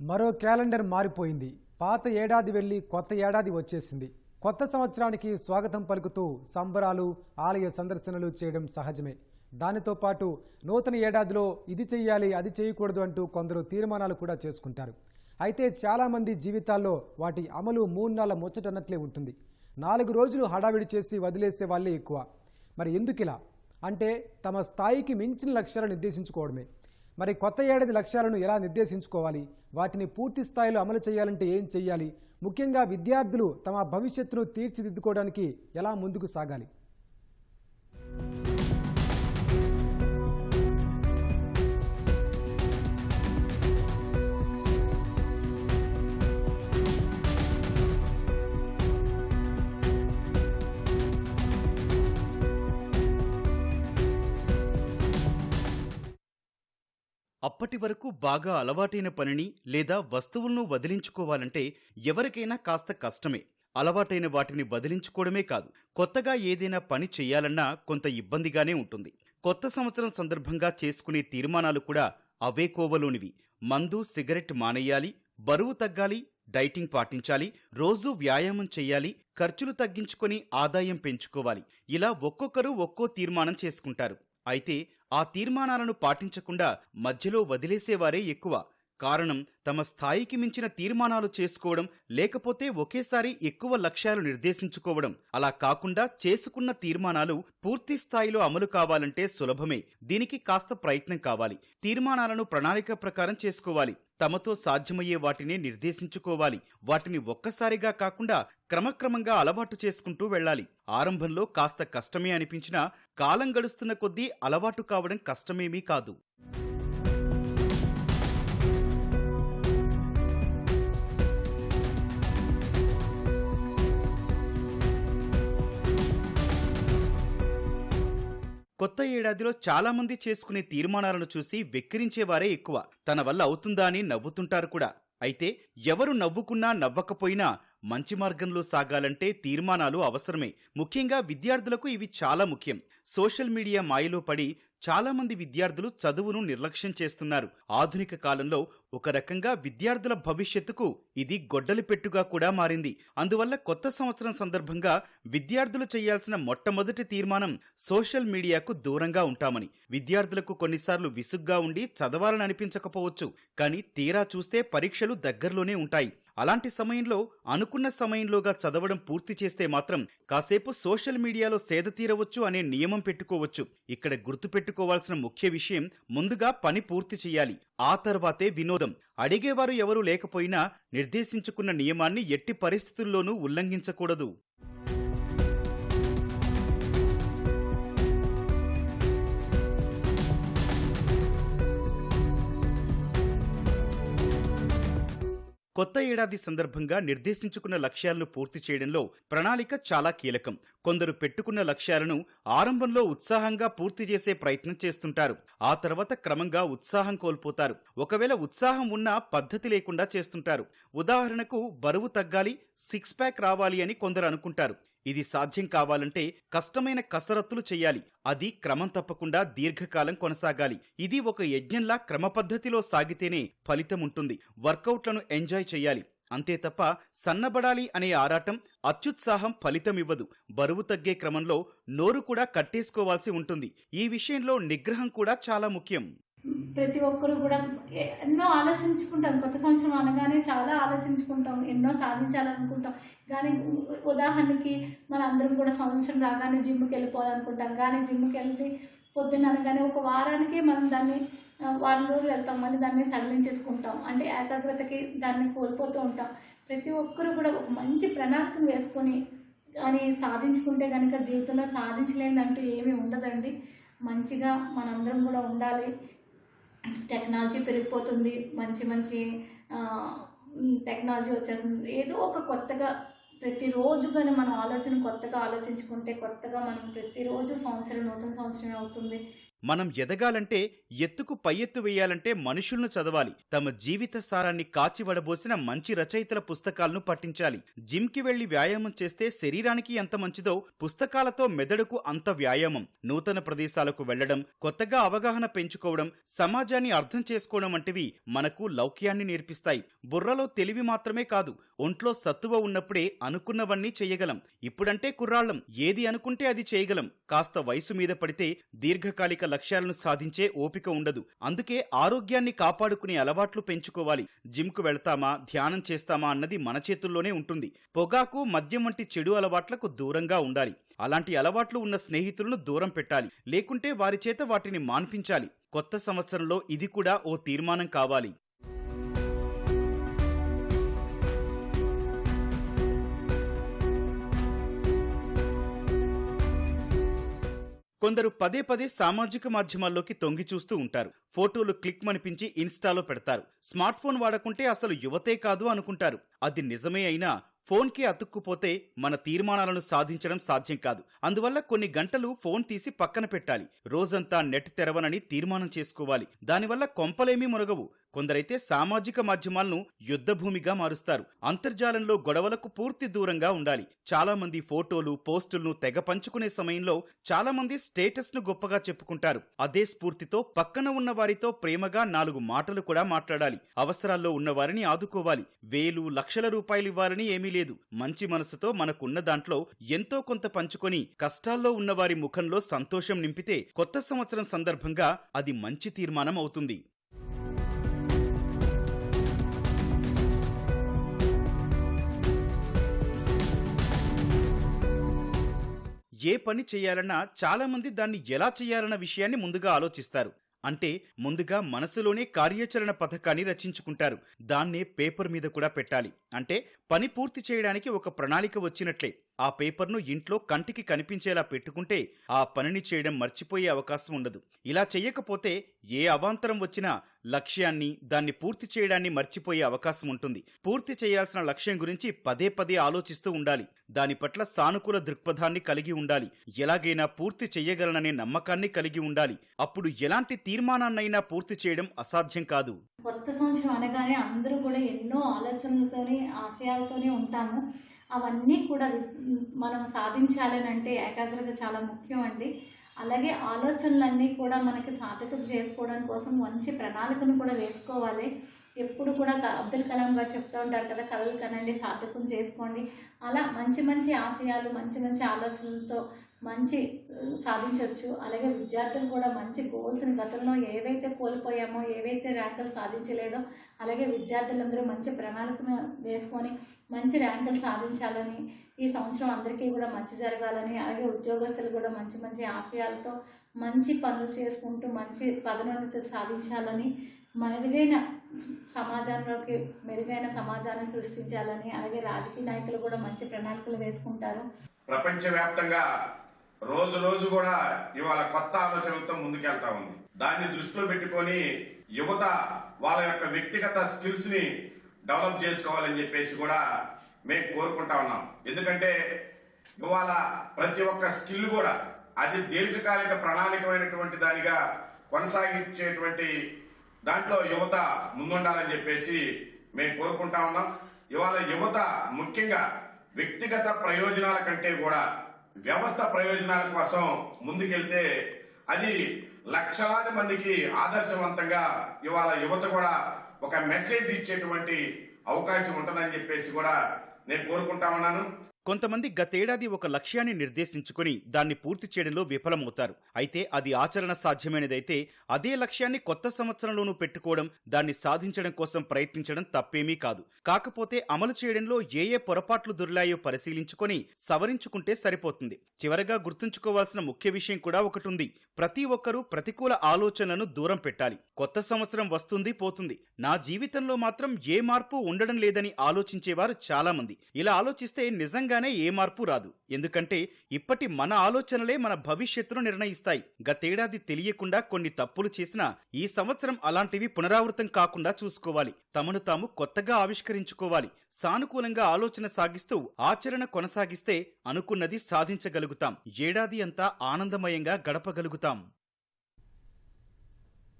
మరో క్యాలెండర్ మారిపోయింది. పాత ఏడాది వెళ్ళి కొత్త ఏడాది వచ్చేసింది. కొత్త సంవత్సరానికి స్వాగతం పలుకుతూ సంబరాలు ఆలయ సందర్శనలు చేయడం సహజమే. దానితో పాటు నూతన ఏడాదిలో ఇది చెయ్యాలి అది చేయకూడదు అంటూ కొందరు తీర్మానాలు కూడా చేసుకుంటారు. అయితే చాలామంది జీవితాల్లో వాటి అమలు మూడు నాళ్ళ ముచ్చటన్నట్లే ఉంటుంది. నాలుగు రోజులు హడావిడి చేసి వదిలేసే వాళ్ళే ఎక్కువ. మరి ఎందుకిలా? అంటే తమ స్థాయికి మించిన లక్ష్యాలు నిర్దేశించుకోవడమే. మరి కొత్త ఏడాది లక్ష్యాలను ఎలా నిర్దేశించుకోవాలి? వాటిని పూర్తి స్థాయిలో అమలు చేయాలంటే ఏం చేయాలి ముఖ్యంగా విద్యార్థులు తమ భవిష్యత్తును తీర్చిదిద్దుకోవడానికి ఎలా ముందుకు సాగాలి? అప్పటి వరకు బాగా అలవాటైన పనిని లేదా వస్తువులను వదిలించుకోవాలంటే ఎవరికైనా కాస్త కష్టమే. అలవాటైన వాటిని వదిలించుకోవడమే కాదు కొత్తగా ఏదైనా పని చెయ్యాలన్నా కొంత ఇబ్బందిగానే ఉంటుంది. కొత్త సంవత్సరం సందర్భంగా చేసుకునే తీర్మానాలు కూడా అవే కోవలోనివి. మందు సిగరెట్ మానేయాలి బరువు తగ్గాలి డైటింగ్ పాటించాలి రోజూ వ్యాయామం చెయ్యాలి ఖర్చులు తగ్గించుకొని ఆదాయం పెంచుకోవాలి. ఇలా ఒక్కొక్కరు ఒక్కో తీర్మానం చేసుకుంటారు. అయితే ఆ తీర్మానాలను పాటించకుండా మధ్యలో వదిలేసేవారే ఎక్కువ. కారణం తమ స్థాయికి మించిన తీర్మానాలు చేసుకోవడం లేకపోతే ఒకేసారి ఎక్కువ లక్ష్యాలు నిర్దేశించుకోవడం. అలా కాకుండా చేసుకున్న తీర్మానాలు పూర్తి స్థాయిలో అమలు కావాలంటే సులభమే. దీనికి కాస్త ప్రయత్నం కావాలి. తీర్మానాలను ప్రణాళిక ప్రకారం చేసుకోవాలి. తమతో సాధ్యమయ్యే వాటిని నిర్దేశించుకోవాలి. వాటిని ఒక్కసారిగా కాకుండా క్రమక్రమంగా అలవాటు చేసుకుంటూ వెళ్ళాలి. ఆరంభంలో కాస్త కష్టమే అనిపించినా కాలం గడుస్తున్న కొద్దీ అలవాటు కావడం కష్టమేమీ కాదు. కొత్త ఏడాదిలో చాలామంది చేసుకునే తీర్మానాలను చూసి వెక్కిరించేవారే ఎక్కువ. తన వల్ల అవుతుందా అని నవ్వుతుంటారు కూడా. అయితే ఎవరు నవ్వుకున్నా నవ్వకపోయినా మంచి మార్గంలో సాగాలంటే తీర్మానాలు అవసరమే. ముఖ్యంగా విద్యార్థులకు ఇవి చాలా ముఖ్యం. సోషల్ మీడియా మాయలో పడి చాలా మంది విద్యార్థులు చదువును నిర్లక్ష్యం చేస్తున్నారు. ఆధునిక కాలంలో ఒక రకంగా విద్యార్థుల భవిష్యత్తుకు ఇది గొడ్డలి పెట్టుగా కూడా మారింది. అందువల్ల కొత్త సంవత్సరం సందర్భంగా విద్యార్థులు చేయాల్సిన మొట్టమొదటి తీర్మానం సోషల్ మీడియాకు దూరంగా ఉంటామని. విద్యార్థులకు కొన్నిసార్లు విసుగ్గా ఉండి చదవాలని అనిపించకపోవచ్చు. కానీ తీరా చూస్తే పరీక్షలు దగ్గరలోనే ఉంటాయి. అలాంటి సమయంలో అనుకున్న సమయంలోగా చదవడం పూర్తి చేస్తే మాత్రం కాసేపు సోషల్ మీడియాలో సేద తీరవచ్చు అనే నియమం పెట్టుకోవచ్చు. ఇక్కడ గుర్తుపెట్టుకోవాల్సిన ముఖ్య విషయం ముందుగా పని పూర్తి చేయాలి. ఆ తర్వాతే వినోదం. అడిగేవారు ఎవరూ లేకపోయినా నిర్దేశించుకున్న నియమాన్ని ఎట్టి పరిస్థితుల్లోనూ ఉల్లంఘించకూడదు. కొత్త ఏడాది సందర్భంగా నిర్దేశించుకున్న లక్ష్యాలను పూర్తి చేయడంలో ప్రణాళిక చాలా కీలకం. కొందరు పెట్టుకున్న లక్ష్యాలను ఆరంభంలో ఉత్సాహంగా పూర్తి చేసే ప్రయత్నం చేస్తుంటారు. ఆ తర్వాత క్రమంగా ఉత్సాహం కోల్పోతారు. ఒకవేళ ఉత్సాహం ఉన్నా పద్ధతి లేకుండా చేస్తుంటారు. ఉదాహరణకు బరువు తగ్గాలి సిక్స్ ప్యాక్ రావాలి అని కొందరు అనుకుంటారు. ఇది సాధ్యం కావాలంటే కష్టమైన కసరత్తులు చేయాలి. అది క్రమం తప్పకుండా దీర్ఘకాలం కొనసాగాలి. ఇది ఒక యజ్ఞంలా క్రమపద్ధతిలో సాగితేనే ఫలితం ఉంటుంది. వర్కౌట్లను ఎంజాయ్ చేయాలి. అంతే తప్ప సన్నబడాలి అనే ఆరాటం అత్యుత్సాహం ఫలితం ఇవ్వదు. బరువు తగ్గే క్రమంలో నోరు కూడా కట్టేసుకోవాల్సి ఉంటుంది. ఈ విషయంలో నిగ్రహం కూడా చాలా ముఖ్యం. ప్రతి ఒక్కరు కూడా ఎన్నో ఆలోచించుకుంటాం. కొత్త సంవత్సరం అనగానే చాలా ఆలోచించుకుంటాం. ఎన్నో సాధించాలనుకుంటాం. కానీ ఉదాహరణకి మన అందరం కూడా సంవత్సరం రాగానే జిమ్కి వెళ్ళిపోవాలనుకుంటాం. కానీ జిమ్కి వెళ్తే పొద్దున్న అనగానే ఒక వారానికే మనం దాన్ని వారం రోజులు వెళ్తాం. మళ్ళీ దాన్ని సడలించేసుకుంటాం అంటే ఏకాగ్రతకి దాన్ని కోల్పోతూ ఉంటాం. ప్రతి ఒక్కరు కూడా ఒక మంచి ప్రణాళికను వేసుకొని కానీ సాధించుకుంటే కనుక జీవితంలో సాధించలేదంటూ ఏమీ ఉండదండి. మంచిగా మనందరం కూడా ఉండాలి. టెక్నాలజీ పెరిగిపోతుంది మంచి మంచి టెక్నాలజీ వచ్చేస్తుంది. ఏదో ఒక కొత్తగా ప్రతిరోజు కానీ మనం ఆలోచన కొత్తగా ఆలోచించుకుంటే కొత్తగా మనం ప్రతిరోజు సంవత్సరం నూతన సంవత్సరం అవుతుంది. మనం ఎదగాలంటే ఎత్తుకు పై ఎత్తు వేయాలంటే మనుషులను చదవాలి. తమ జీవిత సారాన్ని కాచివడబోసిన మంచి రచయితల పుస్తకాలను పఠించాలి. జిమ్కి వెళ్ళి వ్యాయామం చేస్తే శరీరానికి ఎంత మంచిదో పుస్తకాలతో మెదడుకు అంత వ్యాయామం. నూతన ప్రదేశాలకు వెళ్ళడం కొత్తగా అవగాహన పెంచుకోవడం సమాజాన్ని అర్థం చేసుకోవడం వంటివి మనకు లౌక్యాన్ని నేర్పిస్తాయి. బుర్రలో తెలివి మాత్రమే కాదు ఒంట్లో సత్తువ ఉన్నప్పుడే అనుకున్నవన్నీ చేయగలం. ఇప్పుడంటే కుర్రాళ్ళం ఏది అనుకుంటే అది చేయగలం. కాస్త వయసు మీద పడితే దీర్ఘకాలిక లక్ష్యాలను సాధించే ఓపిక ఉండదు. అందుకే ఆరోగ్యాన్ని కాపాడుకునే అలవాట్లు పెంచుకోవాలి. జిమ్కు వెళ్తామా? ధ్యానం చేస్తామా? అన్నది మన చేతుల్లోనే ఉంటుంది. పొగాకు మద్యం వంటి చెడు అలవాట్లకు దూరంగా ఉండాలి. అలాంటి అలవాట్లు ఉన్న స్నేహితులను దూరం పెట్టాలి. లేకుంటే వారి చేత వాటిని మాన్పించాలి. కొత్త సంవత్సరంలో ఇది కూడా ఓ తీర్మానం కావాలి. కొందరు పదే పదే సామాజిక మాధ్యమాల్లోకి తొంగి చూస్తూ ఉంటారు. ఫోటోలు క్లిక్ మనిపించి ఇన్స్టాలో పెడతారు. స్మార్ట్ ఫోన్ వాడకుంటే అసలు యువతే కాదు అనుకుంటారు. అది నిజమే అయినా ఫోన్కి అతుక్కుపోతే మన తీర్మానాలను సాధించడం సాధ్యం కాదు. అందువల్ల కొన్ని గంటలు ఫోన్ తీసి పక్కన పెట్టాలి. రోజంతా నెట్ తెరవనని తీర్మానం చేసుకోవాలి. దానివల్ల కొంపలేమీ మునగవు కొందరైతే సామాజిక మాధ్యమాలను యుద్ధభూమిగా మారుస్తారు. అంతర్జాలంలో గొడవలకు పూర్తి దూరంగా ఉండాలి. చాలా మంది ఫోటోలు పోస్టులను తెగ పంచుకునే సమయంలో చాలా మంది స్టేటస్ను గొప్పగా చెప్పుకుంటారు. అదే స్ఫూర్తితో పక్కన ఉన్న వారితో ప్రేమగా నాలుగు మాటలు కూడా మాట్లాడాలి. అవసరాల్లో ఉన్నవారిని ఆదుకోవాలి. వేలు లక్షల రూపాయలు ఇవ్వాలని ఏమీ లేదు. మంచి మనసుతో మనకున్న దాంట్లో ఎంతో కొంత పంచుకొని కష్టాల్లో ఉన్నవారి ముఖంలో సంతోషం నింపితే కొత్త సంవత్సరం సందర్భంగా అది మంచి తీర్మానం అవుతుంది. ఏ పని చేయాలన్నా చాలామంది దాన్ని ఎలా చేయాలన్న విషయాన్ని ముందుగా ఆలోచిస్తారు. అంటే ముందుగా మనసులోనే కార్యాచరణ పథకాన్ని రచించుకుంటారు. దాన్నే పేపర్ మీద కూడా పెట్టాలి. అంటే పని పూర్తి చేయడానికి ఒక ప్రణాళిక వచ్చినట్లే. ఆ పేపర్ను ఇంట్లో కంటికి కనిపించేలా పెట్టుకుంటే ఆ పనిని చేయడం మర్చిపోయే అవకాశం ఉండదు. ఇలా చెయ్యకపోతే ఏ అవాంతరం వచ్చినా లక్ష్యాన్ని దాన్ని పూర్తి చేయడాన్ని మర్చిపోయే అవకాశం ఉంటుంది. పూర్తి చేయాల్సిన లక్ష్యం గురించి పదే పదే ఆలోచిస్తూ ఉండాలి. దాని పట్ల సానుకూల దృక్పథాన్ని కలిగి ఉండాలి. ఎలాగైనా పూర్తి చెయ్యగలననే నమ్మకాన్ని కలిగి ఉండాలి. అప్పుడు ఎలాంటి తీర్మానాన్నైనా పూర్తి చేయడం అసాధ్యం కాదు. కొత్త సంవత్సరం అనగానే అందరూ కూడా ఎన్నో ఆలోచనలతోనే ఆశయాలతోనే ఉంటాము. అవన్నీ కూడా మనం సాధించాలని అంటే ఏకాగ్రత చాలా ముఖ్యం అండి అలాగే ఆలోచనలన్నీ కూడా మనకి సాధకత చేసుకోవడం కోసం మంచి ప్రణాళికను కూడా వేసుకోవాలి. ఎప్పుడు కూడా అబ్దుల్ కలాం గారు చెప్తూ ఉంటారు కదా కలలు కనండి సాధకం చేసుకోండి. అలా మంచి మంచి ఆశయాలు మంచి మంచి ఆలోచనలతో మంచి సాధించవచ్చు అలాగే విద్యార్థులు కూడా మంచి గోల్స్ని గతంలో ఏవైతే కోల్పోయామో ఏవైతే ర్యాంకులు సాధించలేదో అలాగే విద్యార్థులందరూ మంచి ప్రణాళికను వేసుకొని మంచి ర్యాంకులు సాధించాలని ఈ సంవత్సరం అందరికీ కూడా మంచి జరగాలని అలాగే ఉద్యోగస్తులు కూడా మంచి మంచి ఆశయాలతో మంచి పనులు చేసుకుంటూ మంచి పదోన్నతి సాధించాలని మెరుగైన సమాజంలోకి మెరుగైన సమాజాన్ని సృష్టించాలని అలాగే రాజకీయ నాయకులు కూడా మంచి ప్రణాళికలు వేసుకుంటారు. ప్రపంచవ్యాప్తంగా రోజు రోజు కూడా ఇవాళ కొత్త ఆలోచనలతో ముందుకెళ్తా ఉంది. దాన్ని దృష్టిలో పెట్టుకొని యువత వాళ్ళ యొక్క వ్యక్తిగత స్కిల్స్ని డెవలప్ చేసుకోవాలని చెప్పేసి కూడా మేము కోరుకుంటా ఉన్నాం. ఎందుకంటే ఇవాళ ప్రతి ఒక్క స్కిల్ కూడా అది దీర్ఘకాలిక ప్రణాళికమైనటువంటి దానిగా కొనసాగించేటువంటి దాంట్లో యువత ముందుండాలని చెప్పేసి మేము కోరుకుంటా ఉన్నాం. ఇవాళ యువత ముఖ్యంగా వ్యక్తిగత ప్రయోజనాల కంటే కూడా వ్యవస్థ ప్రయోజనాల కోసం ముందుకెళ్తే అది లక్షలాది మందికి ఆదర్శవంతంగా ఇవాళ యువత కూడా ఒక మెసేజ్ ఇచ్చేటువంటి అవకాశం ఉంటుందని చెప్పేసి కూడా నేను కోరుకుంటా ఉన్నాను. కొంతమంది గతేడాది ఒక లక్ష్యాన్ని నిర్దేశించుకుని దాన్ని పూర్తి చేయడంలో విఫలమవుతారు. అయితే అది ఆచరణ సాధ్యమైనదైతే అదే లక్ష్యాన్ని కొత్త సంవత్సరంలోనూ పెట్టుకోవడం దాన్ని సాధించడం కోసం ప్రయత్నించడం తప్పేమీ కాదు. కాకపోతే అమలు చేయడంలో ఏ ఏ పొరపాట్లు దొరిలాయో పరిశీలించుకొని సవరించుకుంటే సరిపోతుంది. చివరగా గుర్తుంచుకోవాల్సిన ముఖ్య విషయం కూడా ఒకటి ఉంది ప్రతి ఒక్కరూ ప్రతికూల ఆలోచనలను దూరం పెట్టాలి. కొత్త సంవత్సరం వస్తుంది పోతుంది. నా జీవితంలో మాత్రం ఏ మార్పు ఉండడం లేదని ఆలోచించేవారు చాలామంది. ఇలా ఆలోచిస్తే నిజంగా నిజంగానే ఏ మార్పు రాదు. ఎందుకంటే ఇప్పటి మన ఆలోచనలే మన భవిష్యత్తును నిర్ణయిస్తాయి. గతేడాది తెలియకుండా కొన్ని తప్పులు చేసినా ఈ సంవత్సరం అలాంటివి పునరావృతం కాకుండా చూసుకోవాలి. తమను తాము కొత్తగా ఆవిష్కరించుకోవాలి. సానుకూలంగా ఆలోచన సాగిస్తూ ఆచరణ కొనసాగిస్తే అనుకున్నది సాధించగలుగుతాం. ఏడాది అంతా ఆనందమయంగా గడపగలుగుతాం.